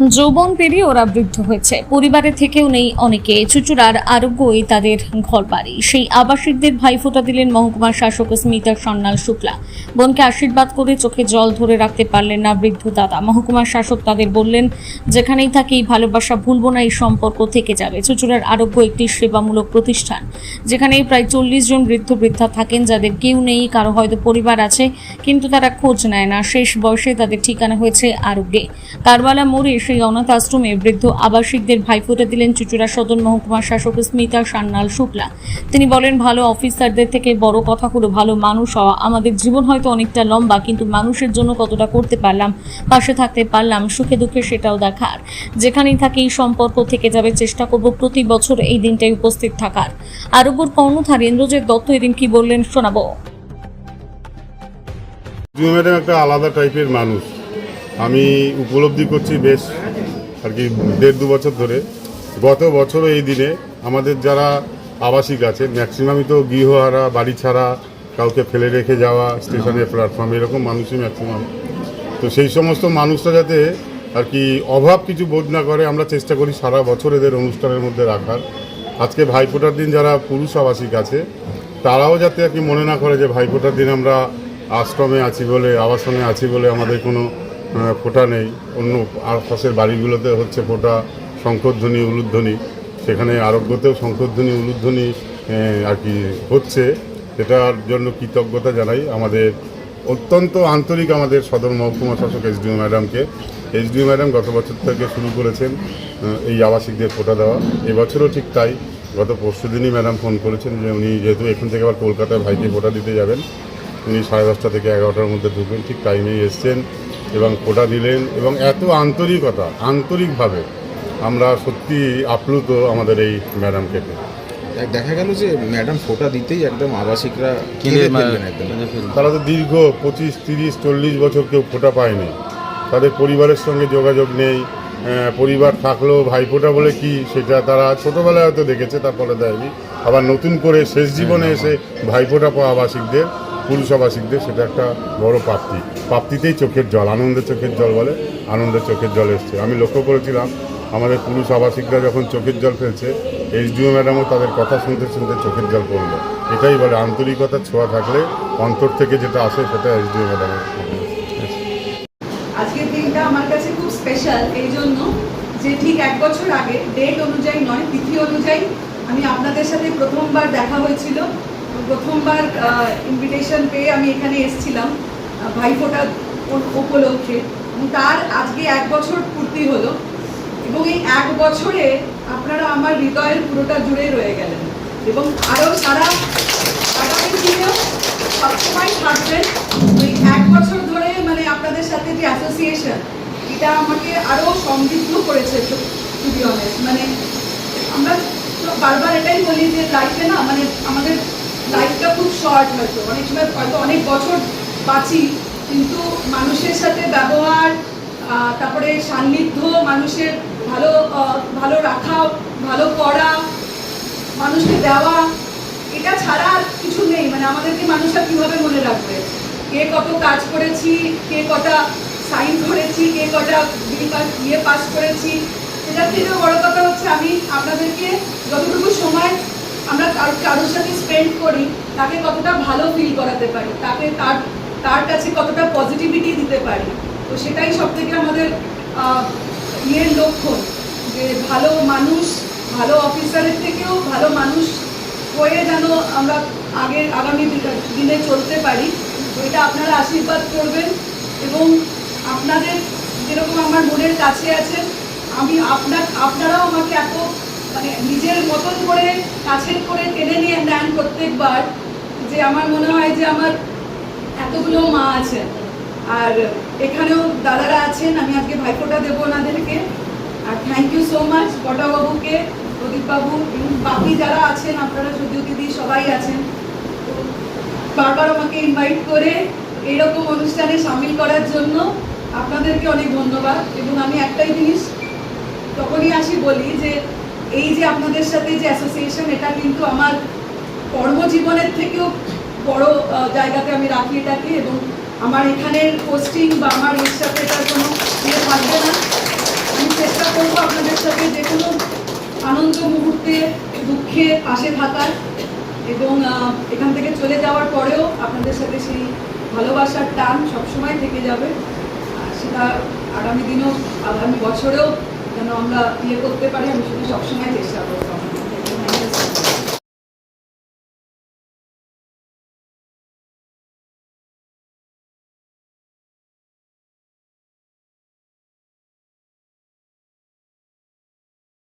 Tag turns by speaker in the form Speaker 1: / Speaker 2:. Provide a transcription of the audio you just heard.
Speaker 1: যৌবন পেরিয়ে ওরা বৃদ্ধ হয়েছে। পরিবারে থেকেও নেই অনেকে। চুচুড়ার আরোগ্যই তাদের ঘর বাড়ি সেই আবাসিকদের ভাইফোঁটা দিলেন মহকুমার শাসক স্মিতা সন্ন্যাল শুক্লা। বোনকে আশীর্বাদ করে চোখে জল ধরে রাখতে পারলেন না বৃদ্ধ দাদা। মহকুমার শাসক তাদের বললেন, যেখানেই থাকি এই ভালোবাসা ভুলব না, এই সম্পর্ক থেকে যাবে। চুচুড়ার আরোগ্য একটি সেবামূলক প্রতিষ্ঠান যেখানে প্রায় চল্লিশ জন বৃদ্ধ বৃদ্ধা থাকেন, যাদের কেউ নেই, কারও হয়তো পরিবার আছে, কিন্তু তারা খোঁজ নেয় না। শেষ বয়সে তাদের ঠিকানা হয়েছে আরোগ্যে। কারবালা মোড়ে অনাথ আশ্রমে বৃদ্ধ আবাসিকদের ভাইফোঁটা দিলেন চুচুড়া সদর মহকুমা শাসক স্মিতা সান্যাল শুক্লা। তিনি বলেন, ভালো অফিসারদের থেকে বড় কথা হলো, ভালো মানুষ হওয়া। আমাদের জীবন হয়তো অনেকটা লম্বা, কিন্তু মানুষের জন্য কতটা করতে পারলাম, পাশে থাকতে পারলাম, সুখে দুঃখে সেটাও দেখার। যেখানেই থাকে এই সম্পর্ক থেকে যাবে চেষ্টা করব, প্রতি বছর এই দিনটাই উপস্থিত থাকার। আরোগ্যর কর্ণধার ইন্দ্রজিৎ দত্ত এদিন কি বললেন শোনাবো?
Speaker 2: একটা আলাদা টাইপের মানুষ। আমি উপলব্ধি করছি বেশ আর কি দেড় দু বছর ধরে। গত বছরও এই দিনে আমাদের যারা আবাসিক আছে ম্যাক্সিমামই তো গৃহহারা, বাড়ি ছাড়া, কাউকে ফেলে রেখে যাওয়া স্টেশনে প্ল্যাটফর্মে এরকম মানুষই ম্যাক্সিমাম তো সেই সমস্ত মানুষরা যাতে আর কি অভাব কিছু বোধ না করে, আমরা চেষ্টা করি সারা বছর এদের অনুষ্ঠানের মধ্যে রাখার। আজকে ভাইফোঁটার দিন যারা পুরুষ আবাসিক আছে, তারাও যাতে আর কি মনে না করে যে ভাইফোঁটার দিন আমরা আশ্রমে আছি বলে, আবাসনে আছি বলে আমাদের কোনো ফোঁটা নেই। অন্য আশপাশের বাড়িগুলোতে হচ্ছে ফোঁটা, শঙ্করধ্বনি, উলুধ্বনি। সেখানে আরোগ্যতেও শঙ্করধ্বনি, উলুধ্বনি আর কি হচ্ছে। সেটার জন্য কৃতজ্ঞতা জানাই আমাদের অত্যন্ত আন্তরিক আমাদের সদর মহকুমা শাসক এসডিও ম্যাডামকে। এসডিও ম্যাডাম গত বছর থেকে শুরু করেছেন এই আবাসিকদের ফোঁটা দেওয়া। এবছরও ঠিক তাই। গত পরশু দিনই ম্যাডাম ফোন করেছেন যে উনি যেহেতু এখান থেকে আবার কলকাতায় ভাইকে ফোঁটা দিতে যাবেন, উনি সাড়ে দশটা থেকে এগারোটার মধ্যে ঢুকবেন, ঠিক টাইমেই এসছেন। এবং ফোঁটা দিলেন এবং এত আন্তরিকতা আন্তরিকভাবে আমরা সত্যি আপ্লুত আমাদের এই ম্যাডামকে।
Speaker 3: দেখা গেল যে ম্যাডাম ফোটা দিতেই একদম আবাসিকরা
Speaker 4: কিনে।
Speaker 2: তারা তো দীর্ঘ পঁচিশ তিরিশ চল্লিশ বছর কেউ ফোঁটা পায়নি তাদের পরিবারের সঙ্গে যোগাযোগ নেই পরিবার থাকলেও ভাইফোঁটা বলে কি সেটা তারা ছোটোবেলায় হয়তো দেখেছে তারপরে দেয়নি আবার নতুন করে শেষ জীবনে এসে ভাইফোঁটা পাওয়া আবাসিকদের পুরুষ আবাসিকদের সেটা একটা বড় প্রাপ্তি। প্রাপ্তিতেই চোখের জল আনন্দের চোখের জল বলে আনন্দের চোখের জল এসছে। আমি লক্ষ্য করেছিলাম, আমাদের পুরুষ আবাসিকরা যখন চোখের জল ফেলছে এইচডিও ম্যাডামও তাদের কথা শুনতে শুনতে চোখের জল পড়ল। এটাই বলে আন্তরিকতার ছোঁয়া থাকলে অন্তর থেকে যেটা আসে সেটা এইচডিও ম্যাডামের
Speaker 5: আজকের দিনটা আমার কাছে খুব স্পেশাল এই জন্য যে ঠিক এক বছর আগে ডেট অনুযায়ী নয়, তিথি অনুযায়ী আমি আপনাদের সাথে প্রথমবার দেখা হয়েছিল। প্রথমবার ইনভিটেশন পেয়ে আমি এখানে এসেছিলাম ভাইফোঁটা উপলক্ষে। তার আজকে এক বছর পূর্তি হলো এবং এই এক বছরে আপনারা আমার হৃদয়ের পুরোটা জুড়ে রয়ে গেলেন। এবং আরও সারা আগামী দিনেও সবসময় থাকবেন। ওই এক বছর ধরে মানে আপনাদের সাথে যে অ্যাসোসিয়েশন এটা আমাকে আরও সমৃদ্ধ করেছে টু অনেস্ট মানে আমরা বারবার এটাই বলি যে লাইফে না মানে আমাদের লাইফটা খুব শর্ট হয়তো অনেক সময় হয়তো অনেক বছর বাঁচি, কিন্তু মানুষের সাথে ব্যবহার তারপরে সান্নিধ্য, মানুষের ভালো ভালো রাখা, ভালো করা, মানুষকে দেওয়া, এটা ছাড়া আর কিছু নেই। মানে আমাদেরকে মানুষরা কীভাবে মনে রাখবে? কে কত কাজ করেছি, কে কটা সাইন করেছি কে কটা বিল ইয়ে পাস করেছি সেটার থেকেও বড় কথা হচ্ছে আমি আপনাদেরকে যতটুকু সময় আমরা কার- কারোর সাথে স্পেন্ড করি, তাকে কতটা ভালো ফিল করাতে পারি, তাকে তার তার কাছে কতটা পজিটিভিটি দিতে পারি। তো সেটাই সব থেকে আমাদের ইয়ের লক্ষণ, যে ভালো মানুষ, ভালো অফিসারের থেকেও ভালো মানুষ হয়ে যেন আমরা আগের আগামী দিনে চলতে পারি। তো এটা আপনারা আশীর্বাদ করবেন এবং আপনাদের যেরকম আমার মনের কাছে আছেন, আমি আপনার, আপনারাও আমাকে এত মানে নিজের মতন করে কাছের করে টেনে নিয়ে নেন প্রত্যেকবার, যে আমার মনে হয় যে আমার এতগুলো মা আছে। আর এখানেও দাদারা আছেন, আমি আজকে ভাইফোঁটা দেবো ওনাদেরকে। আর থ্যাংক ইউ সো মাচ বাবুকে প্রদীপবাবু, এবং বাকি যারা আছেন, আপনারা যদিও দিদি সবাই আছেন বারবার আমাকে ইনভাইট করে এইরকম অনুষ্ঠানে সামিল করার জন্য আপনাদেরকে অনেক ধন্যবাদ। এবং আমি একটাই জিনিস তখনই আসি বলি যে এই যে আপনাদের সাথে যে অ্যাসোসিয়েশন এটা কিন্তু আমার কর্মজীবনের থেকেও বড় জায়গাতে আমি রাখি এটাকে এবং আমার এখানের পোস্টিং বা আমার এর সাথে এটার কোনো ইয়ে থাকবে না। আমি চেষ্টা করব আপনাদের সাথে যে কোনো আনন্দ মুহূর্তে, দুঃখে পাশে থাকার এবং এখান থেকে চলে যাওয়ার পরেও আপনাদের সাথে সেই ভালোবাসার টান সবসময় থেকে যাবে। সেটা আগামী দিনও, আগামী বছরেও যেন আমরা ইয়ে করতে পারি আমি শুধু সবসময় চেষ্টা করব